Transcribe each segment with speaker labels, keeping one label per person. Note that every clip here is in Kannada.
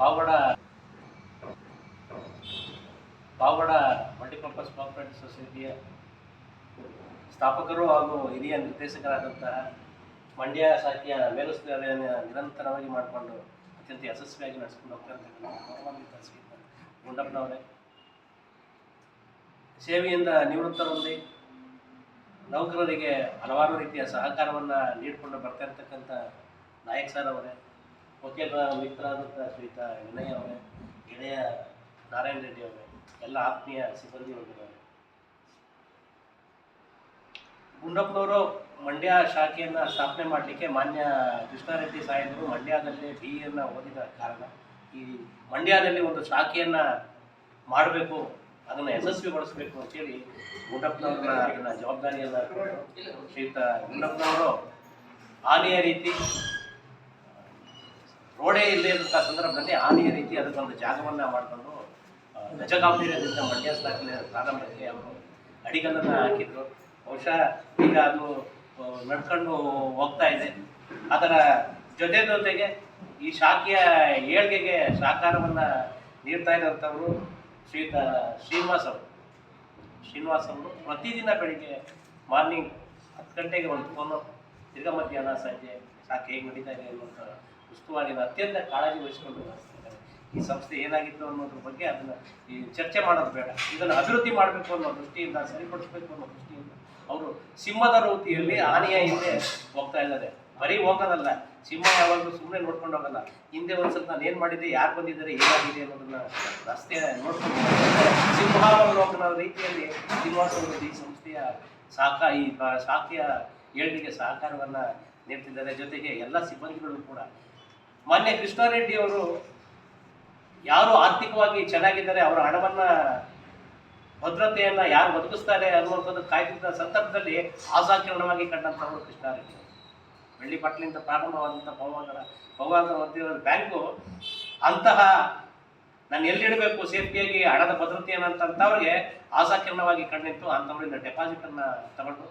Speaker 1: ಪಾವಗಡ ಪಾವಗಡ ಮಲ್ಟಿಪರ್ಪಸ್ ಕೋಆಪರೇಟಿವ್ ಸೊಸೈಟಿಯ ಸ್ಥಾಪಕರು ಹಾಗೂ ಹಿರಿಯ ನಿರ್ದೇಶಕರಾದಂತಹ ಮಂಡ್ಯ ಶಾಖೆಯ ಮೇಲುಸ್ತಾರೆಯನ್ನು ನಿರಂತರವಾಗಿ ಮಾಡಿಕೊಂಡು ಅತ್ಯಂತ ಯಶಸ್ವಿಯಾಗಿ ನಡೆಸಿಕೊಂಡು ಶ್ರೀಯುತ ಗುಂಡಪ್ಪನವರೇ, ಸೇವೆಯಿಂದ ನಿವೃತ್ತರಲ್ಲಿ ನೌಕರರಿಗೆ ಹಲವಾರು ರೀತಿಯ ಸಹಕಾರವನ್ನು ನೀಡಿಕೊಂಡು ಬರ್ತಾ ಇರ್ತಕ್ಕಂಥ ನಾಯಕ್ ಸರ್ ಅವರೇ ವಕೀಲರ ಮಿತ್ರರಾದಂಥ ಶ್ರೀತಾ ವಿನಯ್ ಅವರೇ, ಗೆಳೆಯ ನಾರಾಯಣ ರೆಡ್ಡಿ ಅವರೇ, ಎಲ್ಲ ಆತ್ಮೀಯ ಸಿಬ್ಬಂದಿ ವರ್ಗದವರೇ ಗುಂಡಪ್ಪನವರು ಮಂಡ್ಯ ಶಾಖೆಯನ್ನು ಸ್ಥಾಪನೆ ಮಾಡಲಿಕ್ಕೆ ಮಾನ್ಯ ಕೃಷ್ಣಾರೆಡ್ಡಿ ಸಾಹೇಬರು ಮಂಡ್ಯದಲ್ಲಿ ಬಿ ಓದಿದ ಕಾರಣ ಈ ಮಂಡ್ಯದಲ್ಲಿ ಒಂದು ಶಾಖೆಯನ್ನು ಮಾಡಬೇಕು, ಅದನ್ನು ಯಶಸ್ವಿಗೊಳಿಸಬೇಕು ಅಂತೇಳಿ ಗುಂಡಪ್ಪನವ್ರನ್ನ ಅದನ್ನ ಜವಾಬ್ದಾರಿಯನ್ನು ಶ್ರೀಯುತ ಗುಂಡಪ್ಪನವರು ಆನೆಯ ರೀತಿ ಇದ್ದಂಥ ಸಂದರ್ಭದಲ್ಲಿ ಆನೆಯ ರೀತಿ ಅದಕ್ಕೊಂದು ಜಾಗವನ್ನು ಮಾಡಿಕೊಂಡು ಗಜಗಾಂಭೀರ್ಯದಿಂದ ಮಂಡ್ಯ ಪ್ರಾರಂಭದಲ್ಲಿ ಅವರು ಅಡಿಗಲ್ಲನ್ನು ಹಾಕಿದ್ರು. ಬಹುಶಃ ಈಗ ಅದು ನಡ್ಕೊಂಡು ಹೋಗ್ತಾ ಇದೆ. ಅದರ ಜೊತೆ ಜೊತೆಗೆ ಈ ಶಾಖೆಯ ಏಳ್ಗೆಗೆ ಸಹಕಾರವನ್ನು ನೀಡ್ತಾ ಇರೋಂಥವರು ಶ್ರೀತ ಶ್ರೀನಿವಾಸ್ ಅವರು. ಶ್ರೀನಿವಾಸ್ ಅವರು ಪ್ರತಿದಿನ ಬೆಳಿಗ್ಗೆ ಮಾರ್ನಿಂಗ್ ಹತ್ತು ಗಂಟೆಗೆ ಒಂದು ಫೋನು ತಿರ್ಗಾ ಮಧ್ಯಾಹ್ನ ಸಂಜೆ ಶಾಖೆ ಹೇಗೆ ನಡೀತಾ ಇದೆ ಅನ್ನುವಂಥ ಉಸ್ತುವಾರಿ ಅತ್ಯಂತ ಕಾಳಜಿ ವಹಿಸಿಕೊಂಡು. ಈ ಸಂಸ್ಥೆ ಏನಾಗಿತ್ತು ಅನ್ನೋದ್ರ ಬಗ್ಗೆ ಅದನ್ನು ಈ ಚರ್ಚೆ ಮಾಡೋದು ಬೇಡ. ಇದನ್ನು ಅಭಿವೃದ್ಧಿ ಮಾಡಬೇಕು ಅನ್ನೋ ದೃಷ್ಟಿಯಿಂದ, ಸರಿಪಡಿಸಬೇಕು ಅನ್ನೋ ದೃಷ್ಟಿಯಿಂದ ಅವರು ಸಿಂಹದ ರೂತಿಯಲ್ಲಿ ಹಾನಿಯ ಹಿಂದೆ ಹೋಗ್ತಾ ಇದ್ದಾರೆ. ಬರೀ ಹೋಗೋದಲ್ಲ, ಸಿಂಹ ಯಾವಾಗಲೂ ಸುಮ್ಮನೆ ನೋಡ್ಕೊಂಡು ಹೋಗಲ್ಲ. ಹಿಂದೆ ಒಂದ್ಸಲ ನಾನು ಏನು ಮಾಡಿದ್ದೆ, ಯಾರು ಬಂದಿದ್ದಾರೆ, ಏನಾಗಿದೆ ಅನ್ನೋದನ್ನ ರಸ್ತೆ ನೋಡ್ಕೊಂಡು ಸಿಂಹಾವಲೋಕನ ರೀತಿಯಲ್ಲಿ ಶ್ರೀನಿವಾಸ ಈ ಸಂಸ್ಥೆಯ ಸಾಕ ಈ ಶಾಖೆಯ ಏಳ್ಗೆಗೆ ಸಹಕಾರವನ್ನು ನೀಡ್ತಿದ್ದಾರೆ ಜೊತೆಗೆ ಎಲ್ಲ ಸಿಬ್ಬಂದಿಗಳು ಕೂಡ ಮಾನ್ಯ ಕೃಷ್ಣಾರೆಡ್ಡಿ ಅವರು ಯಾರು ಆರ್ಥಿಕವಾಗಿ ಚೆನ್ನಾಗಿದ್ದಾರೆ, ಅವರ ಹಣವನ್ನ ಭದ್ರತೆಯನ್ನ ಯಾರು ಒದಗಿಸ್ತಾರೆ ಅನ್ನುವಂಥದ್ದು ಕಾಯ್ದಿದ್ದ ಸಂದರ್ಭದಲ್ಲಿ ಆಶಾಕಿರಣವಾಗಿ ಕಂಡಂಥವರು ಕೃಷ್ಣಾರೆಡ್ಡಿ ಅವರು. ಬೆಳ್ಳಿ ಪಟ್ಲಿಂದ ಪ್ರಾರಂಭವಾದಂಥ ಪವಾಗರ ಪವಾಗರ ಮಧ್ಯದ ಬ್ಯಾಂಕು ಅಂತಹ ನಾನು ಎಲ್ಲಿಡಬೇಕು ಸೇಫ್ಟಿಯಾಗಿ ಹಣದ ಭದ್ರತೆಯನ್ನು ಅಂತಂಥವ್ರಿಗೆ ಆಸಾಕಿರಣವಾಗಿ ಕಂಡಿತ್ತು ಡೆಪಾಸಿಟ್ ಡೆಪಾಸಿಟನ್ನು ತಗೊಂಡು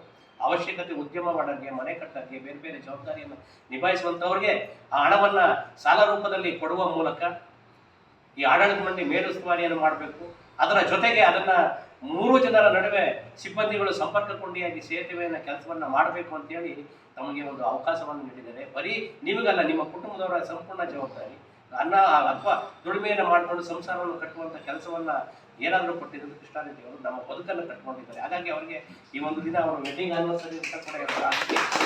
Speaker 1: ಅವಶ್ಯಕತೆ ಉದ್ಯಮ ಮಾಡೋಕ್ಕೆ, ಮನೆ ಕಟ್ಟೋಕ್ಕೆ, ಬೇರೆ ಬೇರೆ ಜವಾಬ್ದಾರಿಯನ್ನು ನಿಭಾಯಿಸುವಂಥವ್ರಿಗೆ ಆ ಹಣವನ್ನು ಸಾಲ ರೂಪದಲ್ಲಿ ಕೊಡುವ ಮೂಲಕ ಈ ಆಡಳಿತ ಮಂಡಳಿ ಮೇಲುಸ್ತುವಾರಿಯನ್ನು ಮಾಡಬೇಕು. ಅದರ ಜೊತೆಗೆ ಅದನ್ನು ಮೂರು ಜನರ ನಡುವೆ ಸಿಬ್ಬಂದಿಗಳು ಸಂಪರ್ಕ ಕೊಂಡಿಯಾಗಿ ಸೇತುವೆಯನ್ನು ಕೆಲಸವನ್ನು ಮಾಡಬೇಕು ಅಂತೇಳಿ ತಮಗೆ ಒಂದು ಅವಕಾಶವನ್ನು ನೀಡಿದ್ದಾರೆ. ಬರೀ ನಿಮಗಲ್ಲ ನಿಮ್ಮ ಕುಟುಂಬದವರ ಸಂಪೂರ್ಣ ಜವಾಬ್ದಾರಿ. ಅನ್ನ ಅಥವಾ ದುಡಿಮೆಯನ್ನು ಮಾಡಿಕೊಂಡು ಸಂಸಾರವನ್ನು ಕಟ್ಟುವಂಥ ಕೆಲಸವನ್ನ ಏನಾದರೂ ಕೊಟ್ಟಿರೋದು ಕೃಷ್ಣಾರೆಡ್ಡಿ ಅವರು ನಮ್ಮ ಬದುಕನ್ನು ಕಟ್ಕೊಂಡಿದ್ದಾರೆ. ಹಾಗಾಗಿ ಅವರಿಗೆ ಈ ಒಂದು ದಿನ ಅವರು ವೆಡ್ಡಿಂಗ್ ಆನಿವರ್ಸರಿ ಅಂತ ಕೂಡ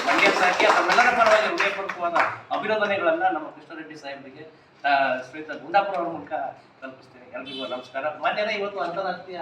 Speaker 1: ಮಂಡ್ಯ ಸಾಕಿ ತಮ್ಮೆಲ್ಲರ ಪರವಾಗಿ ಹೃದಯಪೂರ್ವಕವಾದ ಅಭಿನಂದನೆಗಳನ್ನ ನಮ್ಮ ಕೃಷ್ಣಾರೆಡ್ಡಿ ಸಾಹೇಬರಿಗೆ ಶ್ರೀತ ಗುಂಡಾಪುರ ಅವರ ಮೂಲಕ ಕಲ್ಪಿಸ್ತೇನೆ ಎಲ್ರಿಗೂ ನಮಸ್ಕಾರ. ಮಾನ್ಯರೇ, ಇವತ್ತು ಅಂತಾರಾಷ್ಟ್ರೀಯ